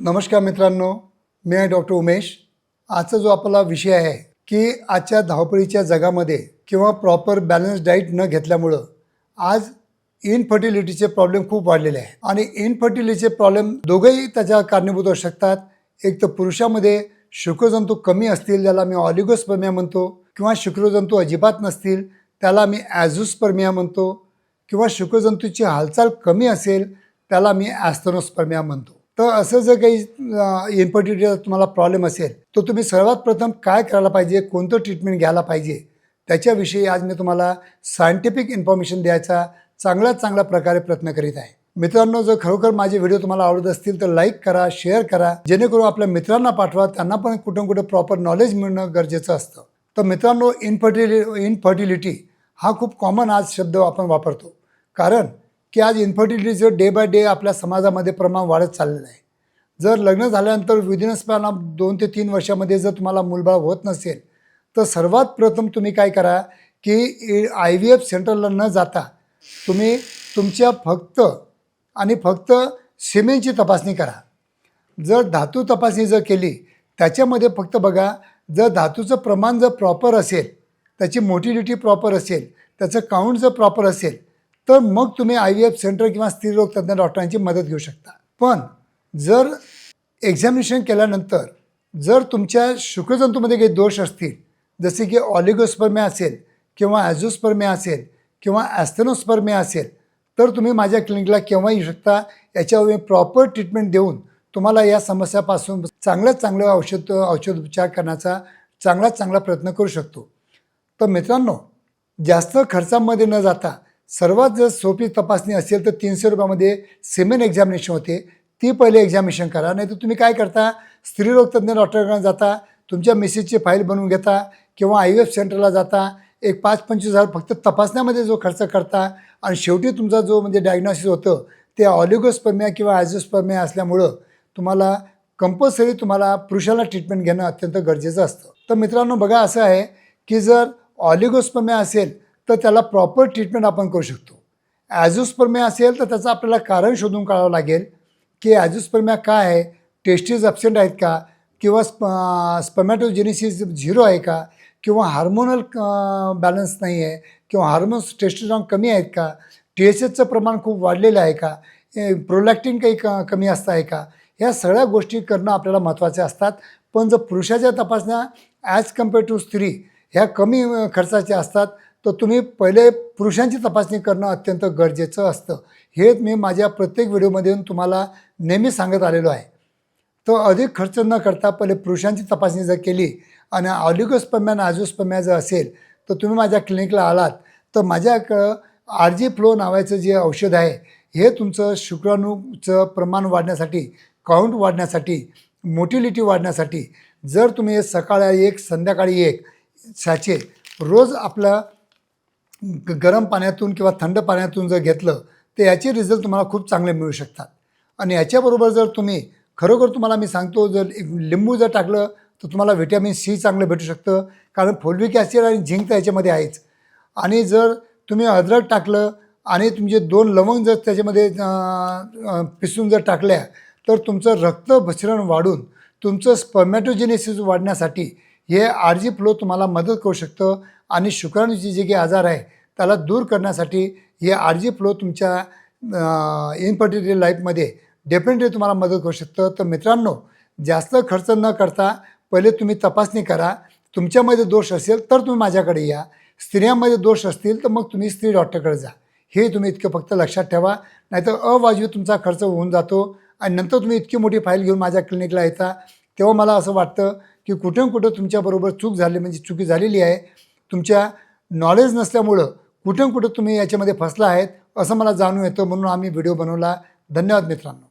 नमस्कार मित्रांनो मी आहे डॉक्टर उमेश. आजचा जो आपला विषय आहे की आजच्या धावपळीच्या जगामध्ये किंवा प्रॉपर बॅलन्स डाईट न घेतल्यामुळं आज इनफर्टिलिटीचे प्रॉब्लेम खूप वाढलेले आहे. आणि इनफर्टिलिटीचे प्रॉब्लेम दोघंही त्याच्या कारणीभूत असू शकतात. एक तर पुरुषामध्ये शुक्रजंतू कमी असतील ज्याला मी ऑलिगोस्पर्मिया म्हणतो किंवा शुक्रजंतू अजिबात नसतील त्याला मी ॲझोस्पर्मिया म्हणतो किंवा शुक्रजंतूची हालचाल कमी असेल त्याला मी ॲस्थेनोस्पर्मिया म्हणतो. तर असं जर काही इन्फर्टिलिटीचा तुम्हाला प्रॉब्लेम असेल तर तुम्ही सर्वात प्रथम काय करायला पाहिजे? कोणतं ट्रीटमेंट घ्यायला पाहिजे? त्याच्याविषयी आज मी तुम्हाला सायंटिफिक इन्फॉर्मेशन द्यायचा चांगल्यात चांगल्या प्रकारे प्रयत्न करीत आहे. मित्रांनो जर खरोखर माझे व्हिडिओ तुम्हाला आवडत असतील तर लाईक करा शेअर करा. जेणेकरून आपल्या मित्रांना पाठवा. त्यांना पण कुठं कुठं प्रॉपर नॉलेज मिळणं गरजेचं असतं. तर मित्रांनो इनफर्टिलि इनफर्टिलिटी हा खूप कॉमन आज शब्द आपण वापरतो. कारण की आज इन्फर्टिलिटीचं डे बाय डे आपल्या समाजामध्ये प्रमाण वाढत चाललेलं आहे. जर लग्न झाल्यानंतर विदिन स्पॅन ऑफ दोन ते तीन वर्षामध्ये जर तुम्हाला मूलबाळ होत नसेल तर सर्वात प्रथम तुम्ही काय करा की आय व्ही एफ सेंटरला न जाता तुम्ही तुमच्या फक्त आणि फक्त सिमेंटची तपासणी करा. जर धातू तपासणी जर केली त्याच्यामध्ये फक्त बघा जर धातूचं प्रमाण जर प्रॉपर असेल त्याची मोटिलिटी प्रॉपर असेल त्याचं काउंट जर प्रॉपर असेल तर मग तुम्ही आय व्ही एफ सेंटर किंवा स्त्रीरोग तज्ज्ञ डॉक्टरांची मदत घेऊ शकता. पण जर एक्झामिनेशन केल्यानंतर जर तुमच्या शुक्रजंतूमध्ये काही दोष असतील जसे की ऑलिगोस्पर्मे असेल किंवा ॲझोस्पर्मे असेल किंवा ॲस्थेनोस्पर्मे असेल तर तुम्ही माझ्या क्लिनिकला केव्हा येऊ शकता. याच्यावर मी प्रॉपर ट्रीटमेंट देऊन तुम्हाला या समस्यापासून चांगल्यात चांगलं औषध औषधोपचार करण्याचा चांगलाच चांगला प्रयत्न करू शकतो. तर मित्रांनो जास्त खर्चामध्ये न जाता सर्वात जर सोपी तपासणी असेल तर तीनशे रुपयामध्ये सेमेन एक्झामिनेशन होते. ती पहिले एक्झामिनेशन करा. नाही तर तुम्ही काय करता? स्त्रीरोग तज्ज्ञ डॉक्टरकडे जाता. तुमच्या मेसेजची फाईल बनवून घेता किंवा आय एफ सेंटरला जाता. एक पाच पंचवीस हजार फक्त तपासण्यामध्ये जो खर्च करता आणि शेवटी तुमचा जो म्हणजे डायग्नॉसिस होतं ते ऑलिगोस्पर्मिया किंवा ॲझोस्पर्मिया असल्यामुळं तुम्हाला कंपल्सरी तुम्हाला पुरुषाला ट्रीटमेंट घेणं अत्यंत गरजेचं असतं. तर मित्रांनो बघा असं आहे की जर ऑलिगोस्पर्मिया असेल तर त्याला प्रॉपर ट्रीटमेंट आपण करू शकतो. ॲझोस्पर्मिया असेल तर त्याचं आपल्याला कारण शोधून काढावं लागेल की ॲझोस्पर्म्या काय आहे? टेस्टीज अब्सेंट आहेत का? किंवा स्प स्पर्मॅटोजेनिसिस झिरो आहे का? किंवा हार्मोनल बॅलन्स नाही आहे? किंवा हार्मोन्स टेस्टोस्टेरॉन कमी आहेत का? टी एस एचचं प्रमाण खूप वाढलेलं आहे का? प्रोलॅक्टिन काही क कमी असतं आहे का? ह्या सगळ्या गोष्टी करणं आपल्याला महत्त्वाच्या असतात. पण जर पुरुषाच्या तपासण्या ॲज कंपेअर टू स्त्री ह्या कमी खर्चाच्या असतात तर तुम्ही पहिले पुरुषांची तपासणी करणं अत्यंत गरजेचं असतं. हे मी माझ्या प्रत्येक व्हिडिओमध्ये तुम्हाला नेहमी सांगत आलेलो आहे. तर अधिक खर्च न करता पहिले पुरुषांची तपासणी जर केली आणि ऑलिगोस्पर्म्या आणि आजोस्पर्म्या जर असेल तर तुम्ही माझ्या क्लिनिकला आलात. तर माझ्याकडं आर जी फ्लो नावाचं जे औषध आहे हे तुमचं शुक्राणूचं प्रमाण वाढण्यासाठी काउंट वाढण्यासाठी मोटिलिटी वाढण्यासाठी जर तुम्ही सकाळी एक संध्याकाळी एक साचे रोज आपलं गरम पाण्यातून किंवा थंड पाण्यातून जर घेतलं तर याचे रिझल्ट तुम्हाला खूप चांगले मिळू शकतात. आणि याच्याबरोबर जर तुम्ही खरोखर तुम्हाला मी सांगतो जर लिंबू जर टाकलं तर तुम्हाला व्हिटॅमिन सी चांगलं भेटू शकतं कारण फोल्विक ॲसिड आणि झिंक तर याच्यामध्ये आहेच. आणि जर तुम्ही अद्रक टाकलं आणि तुमचे दोन लवंग जर त्याच्यामध्ये पिसून जर टाकल्या तर तुमचं रक्तभसरण वाढून तुमचं स्पर्मॅटोजेनेसिस वाढण्यासाठी हे आर जी फ्लो तुम्हाला मदत करू शकतं आणि शुक्राणूचे जे काही आजार आहे त्याला दूर करण्यासाठी हे आर जी फ्लो तुमच्या इनफर्टिलिटी लाईफमध्ये डेफिनेटली तुम्हाला मदत करू शकतं. तर मित्रांनो जास्त खर्च न करता पहिले तुम्ही तपासणी करा. तुमच्यामध्ये दोष असेल तर तुम्ही माझ्याकडे या. स्त्रियांमध्ये दोष असतील तर मग तुम्ही स्त्री डॉक्टरकडे जा. हे तुम्ही इतकं फक्त लक्षात ठेवा. नाहीतर अवाजवी तुमचा खर्च होऊन जातो. आणि नंतर तुम्ही इतकी मोठी फाईल घेऊन माझ्या क्लिनिकला येता. तेव्हा मला असं वाटतं की कुठे कुठं तुमच्याबरोबर चूक झाली म्हणजे चुकी झालेली आहे तुमच्या नॉलेज नसल्यामुळं कुठे कुठं तुम्ही याच्यामध्ये फसला आहेत असं मला जाणून येतं म्हणून आम्ही व्हिडिओ बनवला. धन्यवाद मित्रांनो.